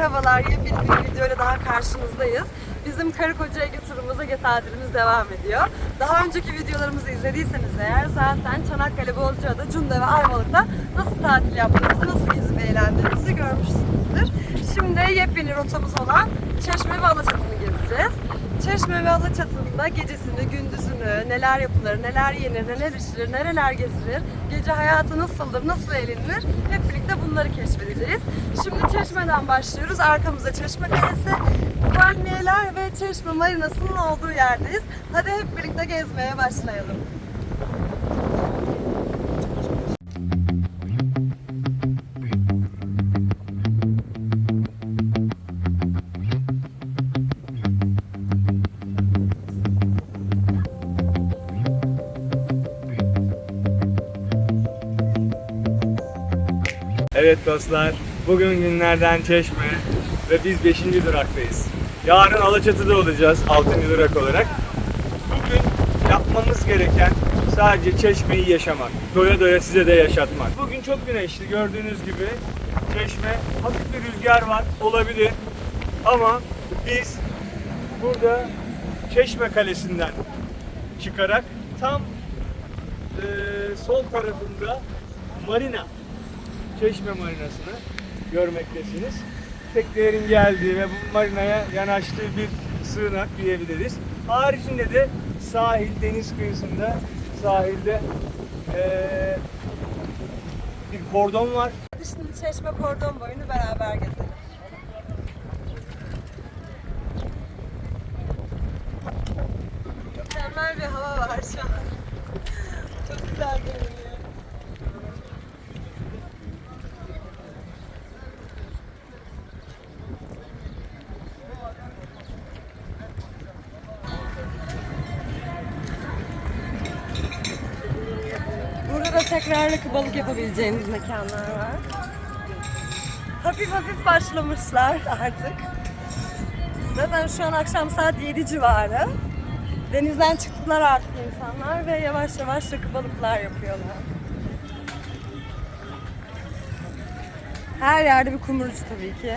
merhabalar. Yepyeni bir videoyla daha karşınızdayız. Bizim karı koca Ege turumuz, Ege devam ediyor. Daha önceki videolarımızı izlediyseniz eğer zaten Çanakkale, Bozcaada, Cunda ve Ayvalık'ta nasıl tatil yaptığımızı, nasıl gezip eğlendiğimizi görmüşsünüzdür. Şimdi yepyeni rotamız olan Çeşme ve Alaçatı'nı gezeceğiz. Çeşme ve Alaçatı'nda gecesini, gündüzünü, neler yapılır, neler yenir, neler içilir, nereler gezilir, gece hayatı nasıldır, nasıl eğlenilir hep birlikte bunları keşfedeceğiz. Şimdi Çeşme'den başlıyoruz. Arkamızda Çeşme Kalesi, palmiyeler ve Çeşme Marinası'nın olduğu yerdeyiz. Hadi hep birlikte gezmeye başlayalım. Evet dostlar, bugün günlerden Çeşme ve biz 5. duraktayız. Yarın Alaçatı'da olacağız 6. durak olarak. Bugün yapmamız gereken sadece Çeşme'yi yaşamak. Doya doya size de yaşatmak. Bugün çok güneşli gördüğünüz gibi Çeşme hafif bir rüzgar var olabilir. Ama biz burada Çeşme Kalesi'nden çıkarak tam eee, sol tarafında marina Çeşme Marinası'nı görmektesiniz. Teknelerin geldiği ve bu marinaya yanaştığı bir sığınak diyebiliriz. Haricinde de sahil, deniz kıyısında sahilde eee, bir kordon var. Şimdi Çeşme kordon boyunu beraber gezelim. Mükemmel bir hava var şu an. Çok güzel görünüyor. Tekrarlı balık yapabileceğiniz mekanlar var. Hafif hafif başlamışlar artık. Zaten şu an akşam saat 7 civarı. Denizden çıktılar artık insanlar ve yavaş yavaş rakı balıklar yapıyorlar. Her yerde bir kumrucu tabii ki.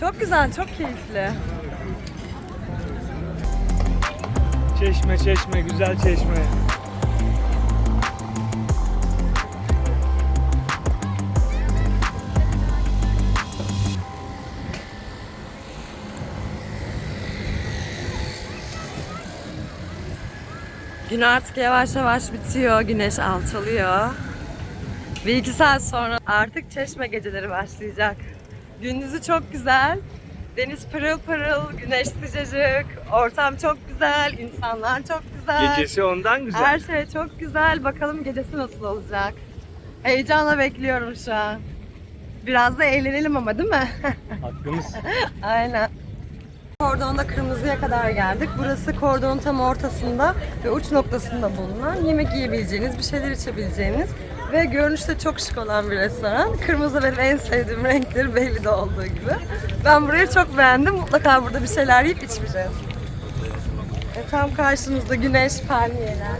Çok güzel, çok keyifli. Çeşme, çeşme, güzel çeşme. Gün artık yavaş yavaş bitiyor, güneş alçalıyor. Bir iki saat sonra artık çeşme geceleri başlayacak. Gündüzü çok güzel, deniz pırıl pırıl, güneş sıcacık, ortam çok güzel, insanlar çok güzel. Gecesi ondan güzel. Her şey çok güzel. Bakalım gecesi nasıl olacak? Heyecanla bekliyorum şu an. Biraz da eğlenelim ama değil mi? Hakkımız. Aynen. Kordonda kırmızıya kadar geldik. Burası kordonun tam ortasında ve uç noktasında bulunan yemek yiyebileceğiniz, bir şeyler içebileceğiniz ve görünüşte çok şık olan bir restoran. Kırmızı benim en sevdiğim renktir belli de olduğu gibi. Ben burayı çok beğendim. Mutlaka burada bir şeyler yiyip içmeyeceğiz. E, tam karşımızda güneş, palmiyeler.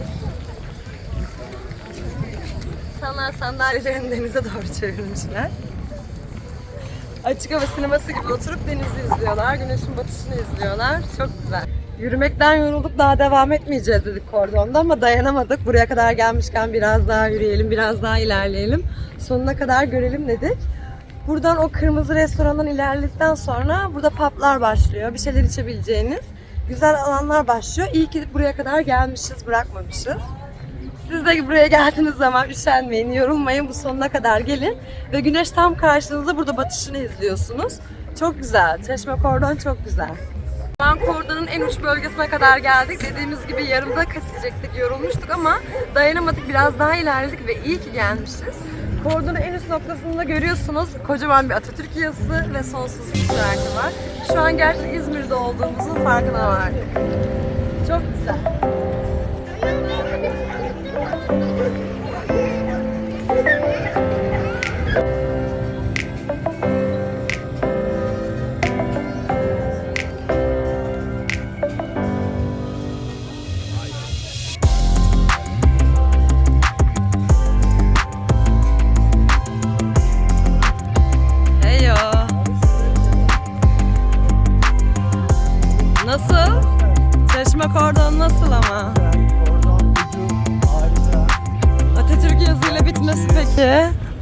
İnsanlar sandalyelerini denize doğru çevirmişler. Açık hava sineması gibi oturup denizi izliyorlar, güneşin batışını izliyorlar. Çok güzel. Yürümekten yorulduk, daha devam etmeyeceğiz dedik kordonda ama dayanamadık. Buraya kadar gelmişken biraz daha yürüyelim, biraz daha ilerleyelim. Sonuna kadar görelim dedik. Buradan o kırmızı restorandan ilerledikten sonra burada publar başlıyor. Bir şeyler içebileceğiniz güzel alanlar başlıyor. İyi ki buraya kadar gelmişiz, bırakmamışız. Siz de buraya geldiğiniz zaman üşenmeyin, yorulmayın. Bu sonuna kadar gelin. Ve güneş tam karşınızda burada batışını izliyorsunuz. Çok güzel. Çeşme Kordon çok güzel. Şu an kordonun en uç bölgesine kadar geldik. Dediğimiz gibi yarımda kesecektik, yorulmuştuk ama dayanamadık. Biraz daha ilerledik ve iyi ki gelmişiz. Kordonun en üst noktasında görüyorsunuz kocaman bir Atatürk yazısı ve sonsuz bir şarkı var. Şu an gerçekten İzmir'de olduğumuzun farkına vardık. Çok güzel. Ama. Ucu harika. Atatürk yazıyla bitmesi peki.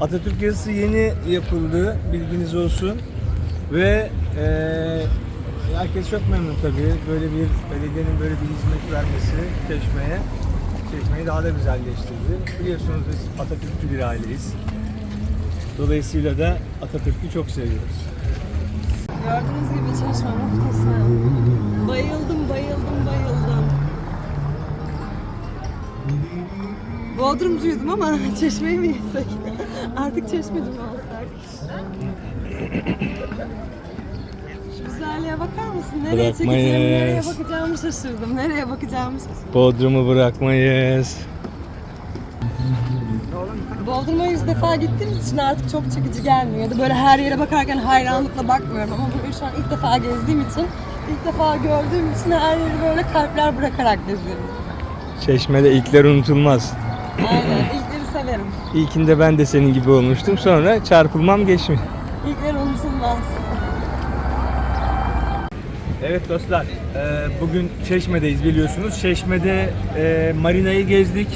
Atatürk yazısı yeni yapıldı, bilginiz olsun. Ve eee herkes çok memnun tabii. Böyle bir belediyenin böyle bir hizmet vermesi Çeşme'ye. Çeşme'yi daha da güzelleştirdi. Biliyorsunuz biz Atatürkçü bir aileyiz. Dolayısıyla da Atatürk'ü çok seviyoruz. Gördüğünüz gibi çeşme muhteşem. Bayıldım, Bodrumcuydum ama çeşmeyi mi yesek? Artık çeşmeci mi olsak? Şu güzelliğe bakar mısın? Nereye Bırakmayız. çekeceğimi, nereye bakacağımı şaşırdım. Nereye bakacağımı şaşırdım. Bodrum'u bırakmayız. Bodrum'a yüz defa gittiğimiz için artık çok çekici gelmiyordu. Böyle her yere bakarken hayranlıkla bakmıyorum ama bugün şu an ilk defa gezdiğim için, ilk defa gördüğüm için her yeri böyle kalpler bırakarak geziyorum. Çeşme'de ilkler unutulmaz. Aynen, ilkleri severim. İlkinde ben de senin gibi olmuştum. Sonra çarpılmam geçmiş. İlkler unutulmaz. Evet dostlar, e, bugün Çeşme'deyiz biliyorsunuz. Çeşme'de e, marinayı gezdik,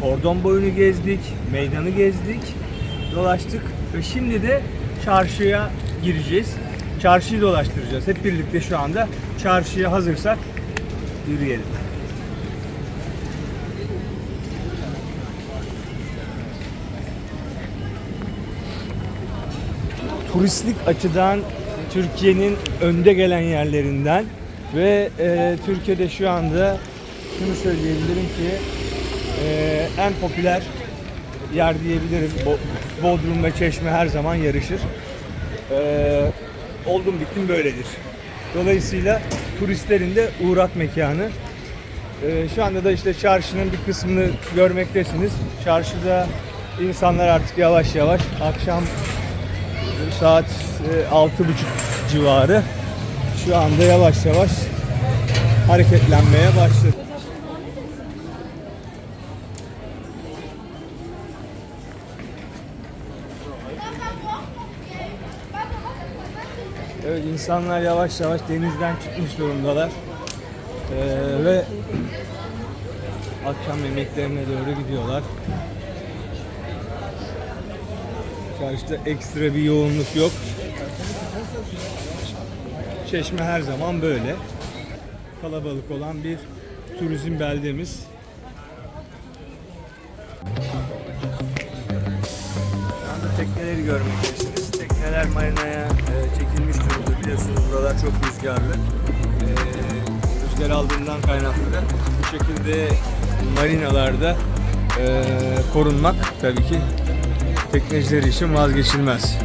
kordon boyunu gezdik, meydanı gezdik, dolaştık ve şimdi de çarşıya gireceğiz. Çarşıyı dolaştıracağız. Hep birlikte şu anda çarşıya hazırsak yürüyelim. Turistik açıdan Türkiye'nin önde gelen yerlerinden ve e, Türkiye'de şu anda şunu söyleyebilirim ki e, en popüler yer diyebilirim. Bo- Bodrum ve Çeşme her zaman yarışır. E, oldum bittim böyledir. Dolayısıyla turistlerin de uğrak mekanı. E, şu anda da işte çarşının bir kısmını görmektesiniz. Çarşıda insanlar artık yavaş yavaş akşam saat e, altı buçuk civarı şu anda yavaş yavaş hareketlenmeye başladı. Evet insanlar yavaş yavaş denizden çıkmış durumdalar. Ee, ve akşam yemeklerine doğru gidiyorlar. Çarşıda ekstra bir yoğunluk yok. Çeşme her zaman böyle. Kalabalık olan bir turizm beldemiz. Şu anda tekneleri görmektesiniz. Tekneler marinaya e, çekilmiş durumda. Biliyorsunuz buralar çok rüzgarlı. E, rüzgar aldığından kaynaklı da bu şekilde marinalarda e, korunmak tabii ki tekneciler için vazgeçilmez.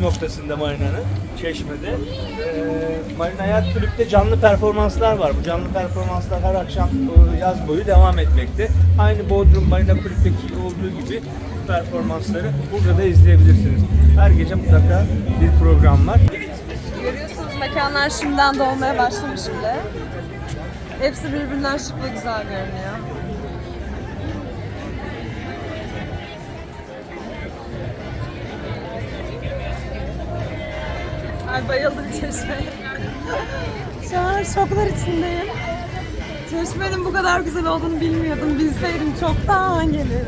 Noktasında marinanın, çeşmede. Ee, Marina Hayat Kulüp'te canlı performanslar var. Bu canlı performanslar her akşam e, yaz boyu devam etmekte. Aynı Bodrum Marina Kulüp'teki olduğu gibi performansları burada da izleyebilirsiniz. Her gece mutlaka bir program var. Görüyorsunuz mekanlar şimdiden dolmaya başlamış bile. Hepsi birbirinden şık ve güzel görünüyor. Ay bayıldım çeşmeye. Şu an şoklar içindeyim. Çeşmenin bu kadar güzel olduğunu bilmiyordum. Bilseydim çoktan gelirdim.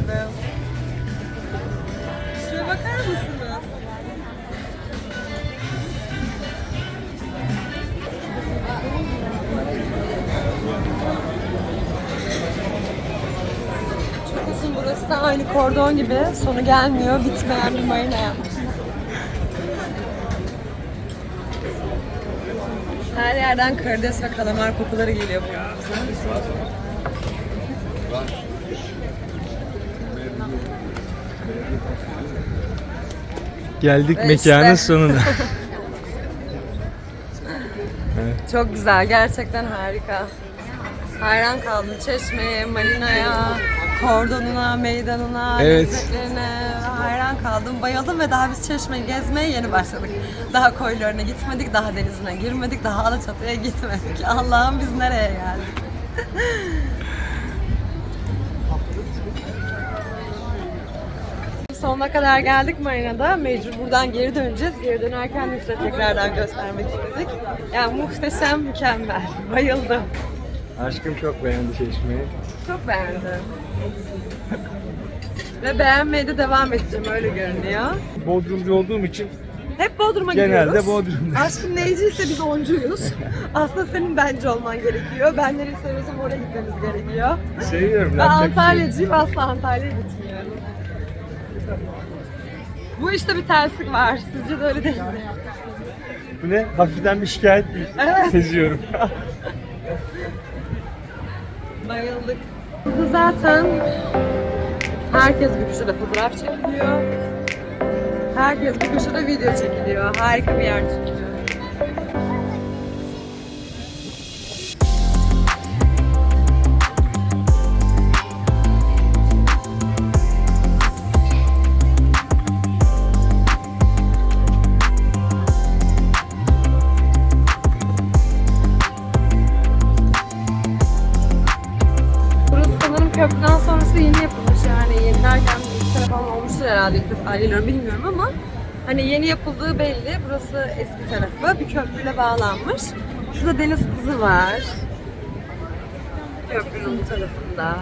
Şuraya bakar mısınız? Çok uzun burası da aynı kordon gibi. Sonu gelmiyor, bitmeyen bir marina yapmış. Her yerden karides ve kalamar kokuları geliyor burnumuza. Geldik Ve mekanın işte. sonuna. Çok güzel, gerçekten harika. Hayran kaldım çeşmeye, marinaya, kordonuna, meydanına, Evet. lezzetlerine hayran kaldım. Bayıldım ve daha biz çeşmeyi gezmeye yeni başladık. Daha koylarına gitmedik, daha denizine girmedik, daha Alaçatı'ya gitmedik. Allah'ım biz nereye geldik? Sonuna kadar geldik marinada. Mecbur buradan geri döneceğiz. Geri dönerken de size tekrardan göstermek istedik. Yani muhteşem, mükemmel. Bayıldım. Aşkım çok beğendi çeşmeyi. Çok beğendim. Ve beğenmeye de devam edeceğim öyle görünüyor. Bodrumcu olduğum için Hep Bodrum'a Genelde gidiyoruz. Bodrum'da. Aşkın neyciyse biz oncuyuz. Aslında senin bence olman gerekiyor. Ben nereyi seviyorsam oraya gitmemiz gerekiyor. seviyorum. Ben şey. Antalyacıyım asla Antalya'ya gitmiyorum. Bu işte bir terslik var. Sizce de öyle değil mi? Bu ne? Hafiften bir şikayet Evet. seziyorum. Bayıldık. Burada zaten herkes bir köşede fotoğraf çekiliyor. Herkes bir köşede video çekiliyor. Harika bir yer çünkü. Hani yeni yapıldığı belli. Burası eski tarafı bir köprüyle bağlanmış. Şurada deniz kızı var. Köprünün bu tarafında.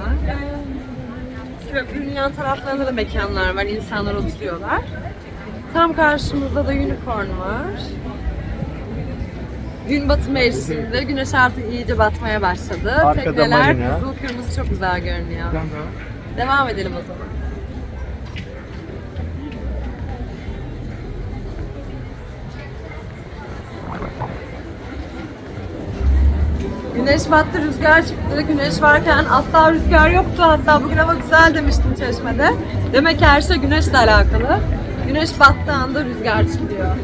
Köprünün yan taraflarında da mekanlar var. insanlar oturuyorlar. Tam karşımızda da unicorn var. Gün batımı mevsiminde güneş artık iyice batmaya başladı. Arkada Tekneler marina. kızıl kırmızı çok güzel görünüyor. Devam edelim o zaman. Güneş battı, rüzgar çıktı. Güneş varken asla rüzgar yoktu. Hatta bugün hava güzel demiştim çeşmede. Demek ki her şey güneşle alakalı. Güneş battığı anda rüzgar çıkıyor.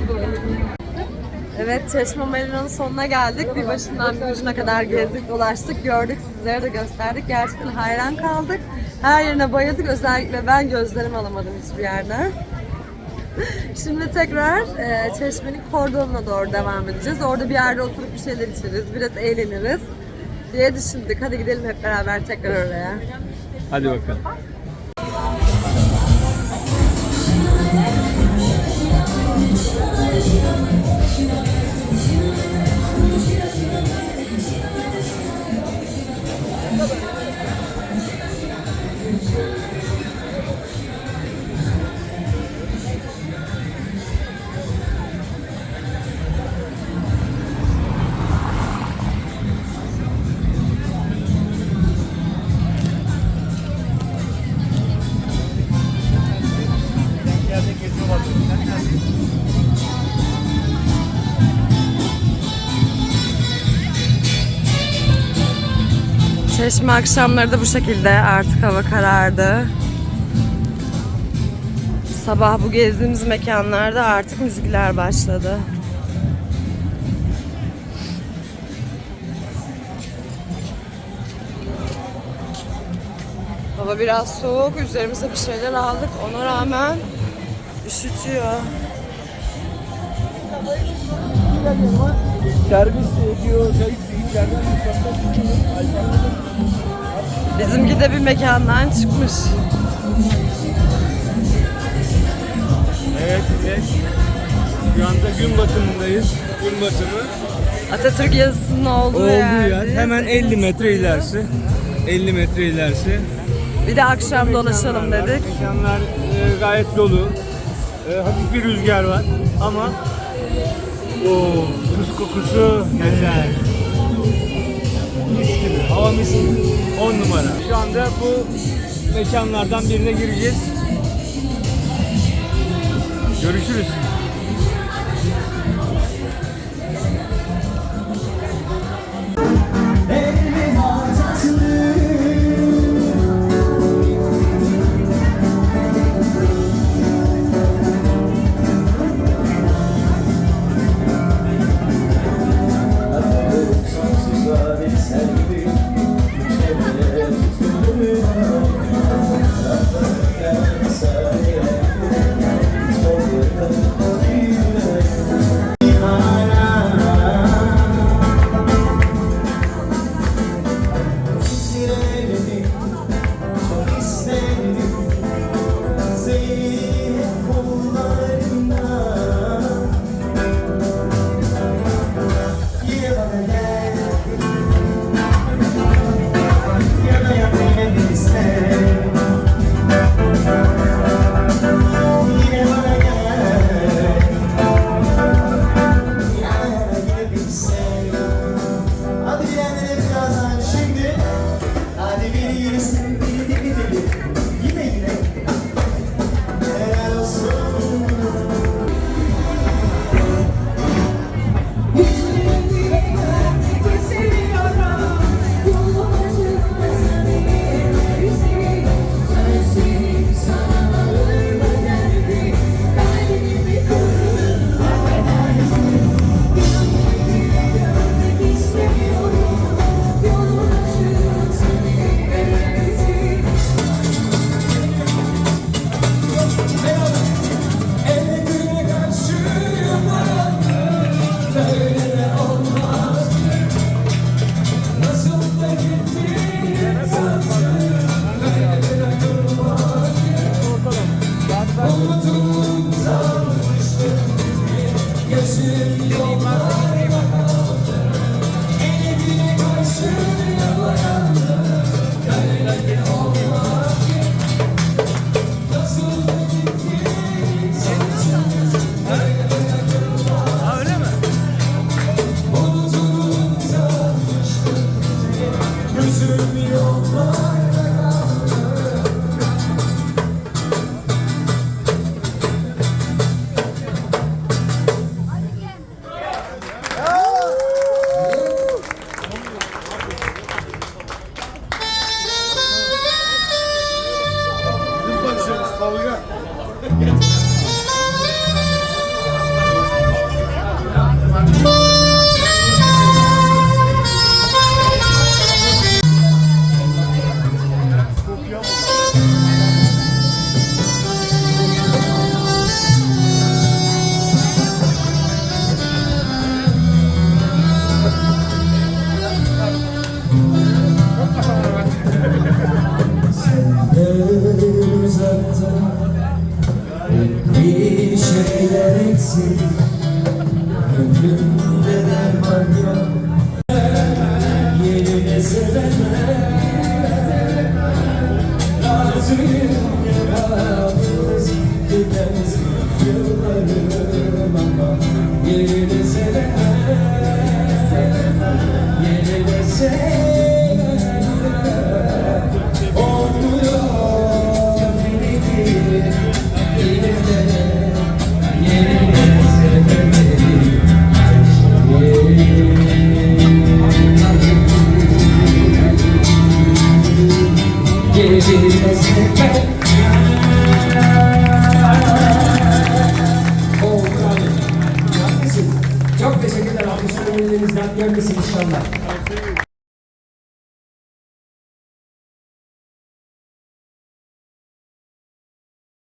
Evet, Çeşme Marina'nın sonuna geldik. Bir başından bir ucuna kadar gezdik, dolaştık, gördük, sizlere de gösterdik. Gerçekten hayran kaldık. Her yerine bayıldık. Özellikle ben gözlerimi alamadım hiçbir yerden. Şimdi tekrar e, Çeşme'nin kordonuna doğru devam edeceğiz. Orada bir yerde oturup bir şeyler içeriz, biraz eğleniriz diye düşündük. Hadi gidelim hep beraber tekrar oraya. Hadi bakalım. Çeşme akşamları da bu şekilde. Artık hava karardı. Sabah bu gezdiğimiz mekanlarda artık müzikler başladı. Hava biraz soğuk. Üzerimize bir şeyler aldık. Ona rağmen üşütüyor. Servis ediyor. içeriden Bizimki de bir mekandan çıkmış. Evet, evet. Şu anda gün batımındayız. Gün batımı. Atatürk yazısının olduğu, Olduğu yer yerdeyiz. hemen 50 metre ilerisi. 50 metre ilerisi. Bir de akşam dolaşalım Mekanlar var. dedik. Mekanlar e, gayet dolu. E, hafif bir rüzgar var ama o tuz kokusu yeter. Gibi. 10 numara. Şu anda bu mekanlardan birine gireceğiz. Görüşürüz.